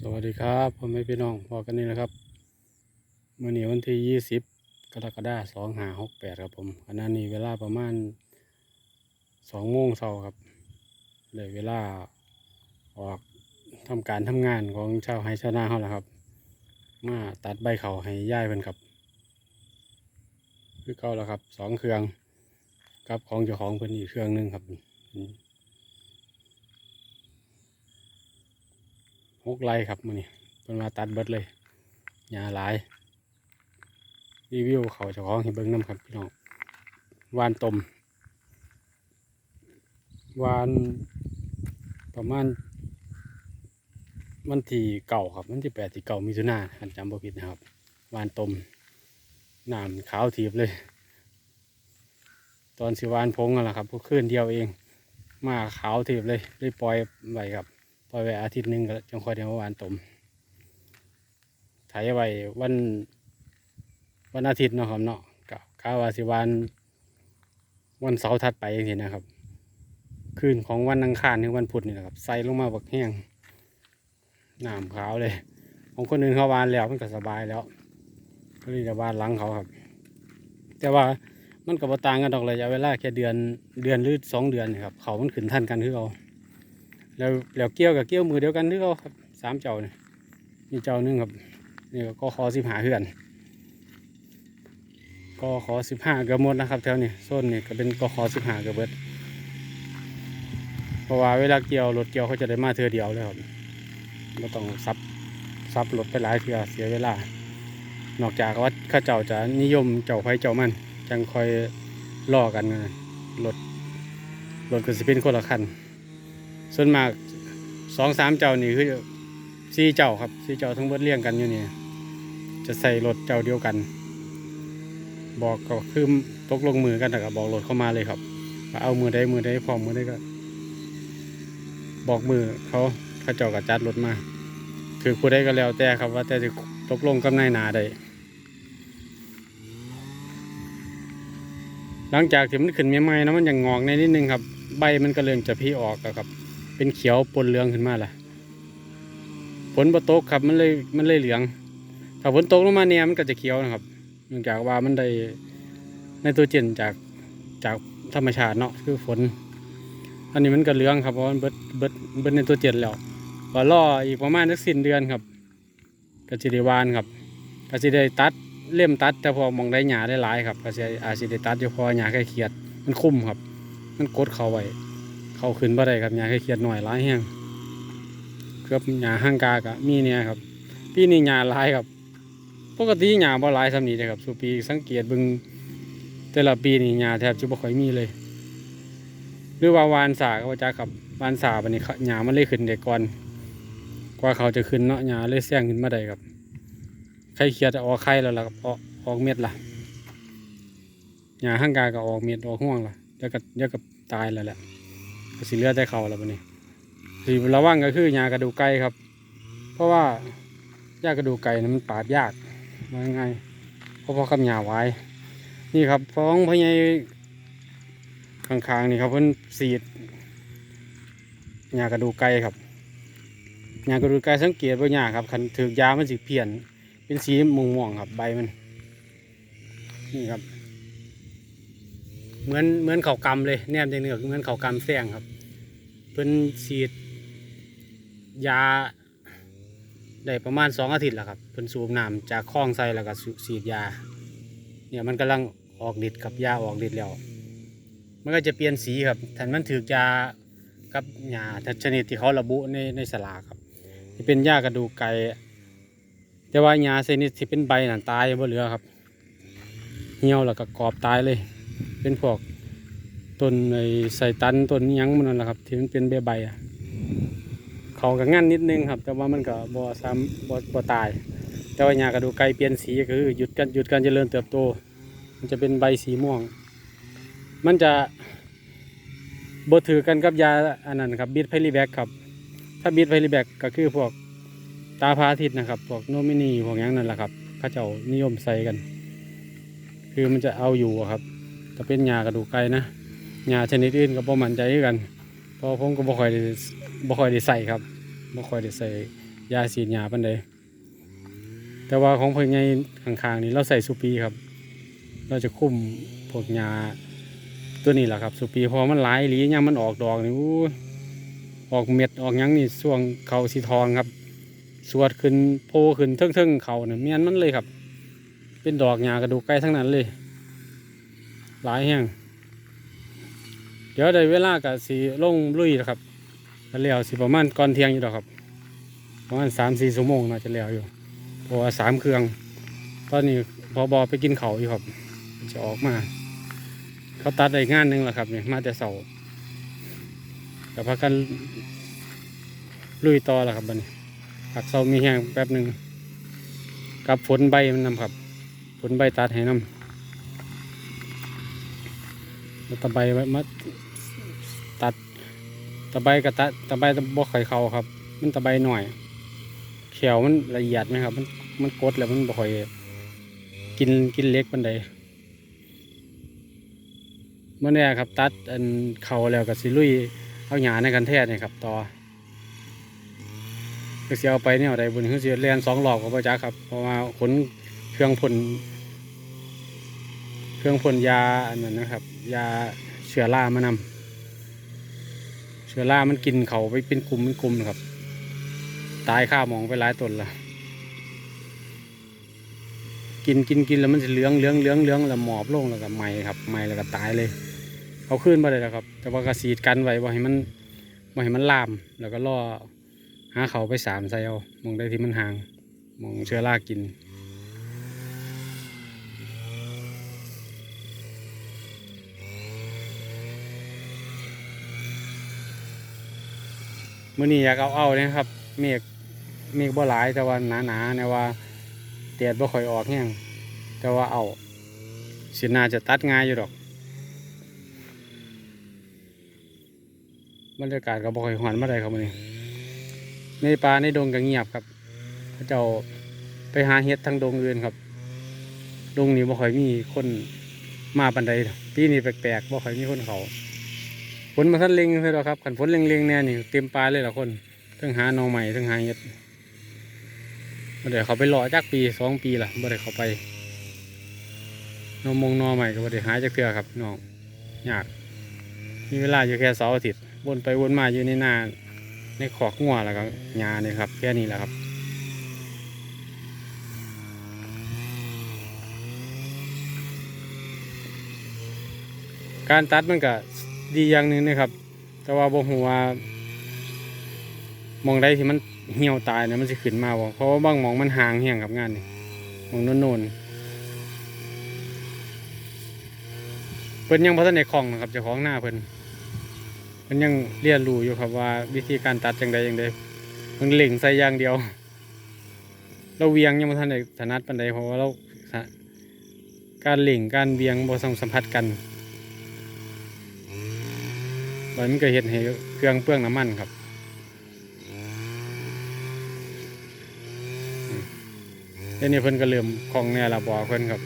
สวัสดีครับพ่อแม่พี่น้องพอกันนี่นะครับเมื่อนี้วันที่ยี่สิบกรกฎาคมสองห้าหกแปดครับผมขณะนี้เวลาประมาณสองโมงเช้าครับเลยเวลาออกทำการทำงานของชาวไฮชาวนาเขาแหละครับ มาตัดใบเขาให้ย่ายเพิ่นครับ คือเก่าแล้วครับสองเครื่องกับของเจ้าของเพิ่นอีกเครื่องหนึงครับอืม หกไร่ครับมือนี้เป็นมาตัดเบิดเลยหญ้าหลายรีวิวเขาเจ้าของให้เบิ้งน้ำครับพี่น้องวานตมวานประมาณวันที่เก่าครับวันที่แปดที่เก่ามิถุนาอันจำบ่ผิดนะครับ วานตมน้ำขาวทีบเลย ตอนสิวานพงกันแหละครับพวกขึ้นเดียวเอง มาขาวทีบเลยได้ปล่อยไว้ครับ อยไว้อาทิตย์หนึ่งก็จังค่อยได้มาหวานตมไถไว้วันวันอาทิตย์เนาะครับเนาะกะกะว่าสิวานวันเสาร์ถัดไปอย่างนี้นะครับ คืนของวันอังคารถึงวันพุธนี่แหละครับใส่ลงมาบักแห้งน้ำขาวเลย ของคนอื่นเขาวานแล้วมันก็สบายแล้วก็เลยจะวานหลังเขาครับ แต่ว่ามันกับต่างกันดอกระยะเวลาแค่เดือนเดือนหรือสองเดือนนี่ครับ เขามันขึ้นทันกันคือเขา แล้วแล้วเกี่ยวกับเกี่ยวมือเดียวกันที่เขาครับสามเจ้าเนี่ยมีเจ้านึงครับนี่ก็คอสิบห้าเฮือนก็ขอสิบห้าเกือบหมดนะครับแถวนี้โซนนี่ก็เป็นก็ขอสิบห้าเกือบเบิดเพราะว่าเวลาเกี่ยวรถเกี่ยวเขาจะได้มาเทือเดียวเลยครับไม่ต้องซับซับรถไปหลายเทือเสียเวลา นอกจากว่าข้าเจ้าจะนิยมเจ้าไฟเจ้ามันจังคอยล่อกันนะรถรถก็สิเป็นคนละคัน ส่วนมากสองสามเจ้านี่คือสี่เจ้าครับสี่เจ้าทั้งหมดเลี้ยงกันอยู่นี่จะใส่รถเจ้าเดียวกัน บอกก็คือตกลงมือกันแต่ก็บอกรถเข้ามาเลยครับเอามือใดมือใดพร้อมมือใดก็ บอกมือเขาเขาเจ้าก็จัดรถมา คือผู้ใดก็แล้วแต่ครับว่าแต่จะตกลงกับนายนาได้หลังจากที่มันขึ้นใหม่ๆนะมันยังงอกในนิดนึงครับ ใบมันก็เริ่มจะพี่ออกแล้วครับ เป็นเขียวปนเหลืองขึ้นมาล่ะฝนบ่ตกครับมันเลยมันเลยเหลือง ถ้าฝนตกลงมาเนี่ยมันก็จะเขียวนะครับ เนื่องจากว่ามันได้ในตัวเจนจากจากธรรมชาติเนาะคือฝน อันนี้มันก็เหลืองครับเพราะมันเบิดเบิดเบิดในตัวเจนแล้วก็รออีกประมาณสักสิ้นเดือนครับกสิได้วานครับกสิได้ตัดเล่มตัด แต่พอมองได้หญ้าได้หลายครับกสิอาจสิได้ตัดอยู่พอหญ้าแค่เขียด มันคุ้มครับ มันกดเขาไว้ เขาขึ้นบ่ได้ครับหญ้าแค่เขียดหน่อยหลายแห้งเกือบหญ้าห้างกากะมีเนี่ยครับปีนี้หญ้าลายครับ ปกติหญ้าบ่ลายสำนีเลยครับสุปีสังเกตบิ่งแต่ละปีนี่หญ้าแทบจะบ่ค่อยมีเลย หรือว่าวานสาก็ว่าจักครับวานสาบัดนี้เขาหญ้ามันเลยขึ้นได้ก่อนกว่าเขาจะขึ้นเนาะหญ้าเลยแซงขึ้นมาได้ครับไข่เขียดออกไข่แล้วล่ะครับออกออกเม็ดล่ะหญ้าห้างกาก็ออกเม็ดออกห่วงล่ะเดี๋ยวก็เดี๋ยวก็ตายแล้วแหละ สิเลือแต่เขาแล้วบัดนี้สิระวังก็คือหญ้ากระดูกไก่ครับ เพราะว่าหญ้ากระดูกไก่นั้นมันปาดยากว่าง่ายเพราะพอกับหญ้าไว้ นี่ครับฟ้องพญายข้างๆนี่ครับเพิ่นสีดหญ้ากระดูกไก่ครับหญ้ากระดูกไก่สังเกตว่าหญ้าครับคันถือกยามันสิเพี้ยน เป็นสีม่วงๆครับใบมัน นี่ครับ เหมือนเหมือนเขากำเลยแนมจังเนือเหมือนเขากำแซงครับ เพิ่นฉีด ยาได้ประมาณสองอาทิตย์แล้วครับเพิ่นสูบน้ำจากคลองใส่แล้วก็ฉีดยา เนี่ยมันกำลังออกฤทธิ์กับยาออกฤทธิ์แล้ว มันก็จะเปลี่ยนสีครับถ้ามันถือยากับยาชนิดที่เขาระบุในในสลากครับที่เป็นยากระดูกไก่แต่ว่ายาชนิดที่เป็นใบนั่นตายบ่เหลือครับ เหี่ยวแล้วก็กรอบตายเลย เป็นพวกต้นไอ้ใสตันต้นยังมันนั่นแหละครับ ที่มันเป็นใบใบๆอะเขาก็งั้นนิดนึงครับ แต่ว่ามันก็บ่ซ้ำบ่บ่ตาย แต่ว่าหญ้ากระดูกไก่เปลี่ยนสีก็คือหยุดการหยุดการเจริญเติบโต มันจะเป็นใบสีม่วง มันจะบ่ถือกันกับยาอันนั้นครับบิดไพลิแบกครับ ถ้าบิดไพลิแบกก็คือพวกตาพาทิตนะครับ พวกโนมินีพวกหยังนั่นแหละครับเขาเจ้านิยมใส่กัน คือมันจะเอาอยู่ครับ ถ้าเป็นหญ้ากระดูกไก่นะหญ้าชนิดอื่นก็บ่มั่นใจกันเพราะผมก็บ่ค่อยได้บ่ค่อยได้ใส่ครับบ่ค่อยได้ใส่ยาสีดยาปันใดแต่ว่าของเพิ่นใหญ่ข้างๆนี่เราใส่สุปีครับ เราจะคุ้มพวกหยาตัวนี้แหละครับ สุปีพอมันหลายหลียังมันออกดอกนี่อ้ออกเม็ดออกยังนี่ช่วงเขาสีทองครับ สวดขึ้นโพขึ้นเทิงๆเขาเนี่ยเมียนมันเลยครับ เป็นดอกหญ้ากระดูกไก่ทั้งนั้นเลย หลายแห้งเดี๋ยวได้เวลากับสีลงลุยแล้วครับแล้วแล้วสิประมาณก่อนเที่ยงอยู่ดอกครับ ประมาณสามสี่ชั่วโมงน่าจะแล้วอยู่เพราะว่าสามเครื่อง ตอนนี้พอบอไปกินเขาอยู่ครับ จะออกมา เขาตัดได้งานหนึ่งแล้วครับเนี่ยมาแต่เสาแต่พักกันลุยต่อแล้วครับบัดนี้ผักเซามีแห้งแป๊บหนึ่งกับฝนใบมันนำครับ ฝนใบตัดให้นำแล้ว ตะใบไว้มาตัดตะใบกับตะตะใบตะบกไข่เขาครับ มันตะใบหน่อยเขียวมันละเอียดไหมครับ มันมันกดแล้วมันบ่ค่อยกินกินเล็กปันใดเมื่อนี้ครับ ตัดอันเขาแล้วกับสิลุยเอาหยาในกันแท้เนี่ยครับ ต่อเสียเอาไปเนี่ยอะได้บุญเสียเรียนสองหลอกกับพระจักครับเพราะว่าขนเครื่องพ่น เครื่องพ่นยาอันนั้นนะครับ ยาเชื้อรามานำเชื้อรามันกินเขาไปเป็นกลุ่มเป็นกลุ่มนะครับ ตายข้าหมองไปหลายตนละกินกินกินแล้วมันจะเหลืองเหลืองเหลืองเหลืองแล้วหมอบลงแล้วก็ไหมครับไหมแล้วก็ตายเลยเอาขึ้นมาเลยนะครับ แต่ว่ากระสีดกันไว้บ่ให้มันบ่ให้มันลาม แล้วก็ล่อหาเขาไปสามใส่เอามองได้ที่มันห่างมองเชื้อรากิน มื่อนี้อยากเอาเอาเนี่ยครับเมฆเมฆบ่หลายแต่ว่าหนาหนาๆเนี่ยว่าแดดบ่ค่อยออกแห้งแต่ว่าเอาสินาจะตัดง่ายอยู่ดอกบรรยากาศก็บ่ค่อยหอนมาได้ครับมื่อนี้ในป่าในดงก็เงียบครับเขาเจ้าไปหาเห็ดทางดงอื่นครับ ดงนี้บ่ค่อยมีคนมาปันใดปีนี้แปลกๆบ่ค่อยมีคนเขา ฝนมาทันเล็งเลยหรอครับขันฝนเล็งๆแน่นี่เต็มป่าเลยละคนทั้งหาหนอใหม่ทั้งหาเห็ดบ่ได้เขาไปรอจักปีสองปีละบ่ได้เขาไปนอมงนอใหม่ก็บ่ได้หาจักเทื่อครับน้องยากมีเวลาอยู่แค่เสาร์อาทิตย์วนไปวนมาอยู่ในนาในขอกงัวแล้วก็หญ้าเนี่ยครับ แค่นี้แหละครับการตัดมันก็ ดีอย่างหนึ่งนะครับ แต่ว่าบ่หัวมองได้ที่มันเหี่ยวตายนะมันจะขึ้นมาบ่เพราะว่าบางมองมันห่างเหี่ยงกับงานนี่มองโน่นเพิ่นยังพัฒนาของนะครับเจ้าของหน้าเพิ่นมันยังเรียนรู้อยู่ครับว่าวิธีการตัดจังใดจังใดมันเหล่งใส่อย่างเดียว เราเวียงยังไม่ทันได้ถนัดปานใดเพราะว่าเราการเหล่งการเวียงบ่สัมสัมผัสกัน มันก็เห็นให้เครื่องเปลืองน้ำมันครับเดี๋ยวนี้เพิ่นก็เริ่มคลองแน่ละบอเพิ่นครับ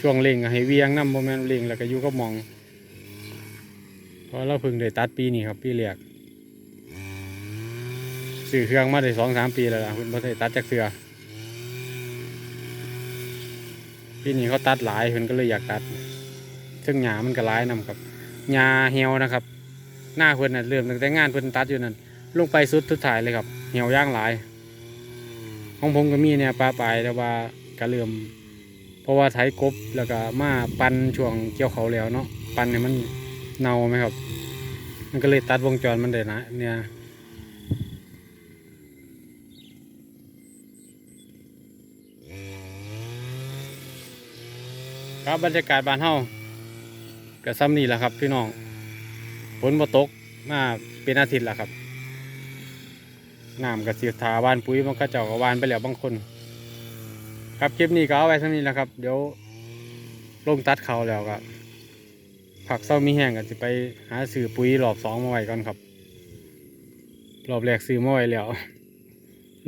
ช่วงเล่งให้เวียงน้ำบ่แมนเล่งแล้วก็อยู่ก็มอง เพราะเราเพิ่งได้ตัดปีนี้ครับปีแรกซื้อเครื่องมาได้สองสามปีแล้วล่ะเพิ่นบ่ได้ตัดจากเสือปีนี้เขาตัดหลายเพิ่นก็เลยอยากตัดซึ่งหญ้ามันก็หลายนํครับหญ้าเหี่ยวนะครับ หน้าเพิ่นน่ะเริ่มตั้งแต่งานเพิ่นตัดอยู่นั่นลงไปสุดทุดท้ายเลยครับ เหี่ยวย่างหลาย ของผมก็มีเนี่ยปลาปลายแต่ว่าก็เริ่มเพราะว่าไถกบแล้วก็มาปันช่วงเกี่ยวเขาแล้วเนาะปั่นให้มันเน่าไหมครับ มันก็เลยตัดวงจรมันได้นะเนี่ยครับบรรยากาศบ้านเฮาก็ซ้ำนี่แหละครับพี่น้อง ฝนบ่ตกมาเป็นอาทิตย์แล้วครับน้ำกับสีทาหวานปุ๋ยมันก็เจ้าก็หวานไปแล้วบางคน ครับคลิปนี้ก็เอาไว้ซ้ำนี้แหละครับ เดี๋ยวลงตัดเขาแล้วก็ผักเศร้ามีแห้งกันจะไปหาซื้อปุ๋ยรอบสองมาไว้ก่อนครับ รอบแรกซื้อมาไว้แล้ว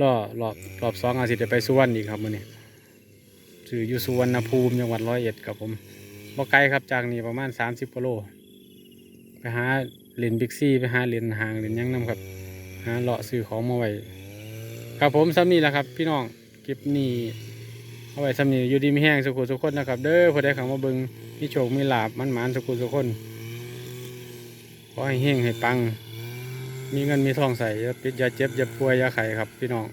รอบรอบรอบสองอาจจะไปสุวรรณอีกครับมื้อนี้ซื้ออยู่สุวรรณภูมิจังหวัดร้อยเอ็ดครับผมบ่ไกลครับจากนี้ประมาณ30กิโล ไปหาเหรียญบิ๊กซี่ไปหาเหรียญหางเหรียญหยังนํครับหาเลาะซื้อของมาไว้ครับผมซ้ำนี่แหละครับ พี่น้องคลิปนี้เอาไว้ซ้ำนี่อยู่ดีมีแห้งสุขุสุขคนนะครับ เด้อผู้ใดเข้ามาเบิ่งมีโชคมีลาบมันหมานสุขุสุขคนขอให้เฮงให้ปัง มีเงินมีทองใส่อย่าปิดอย่าเจ็บอย่าป่วยอย่าไข้ครับ พี่น้อง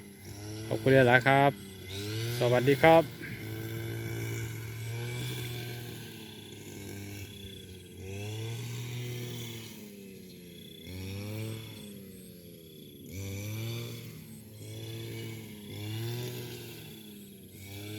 ขอบคุณหลายๆครับ สวัสดีครับ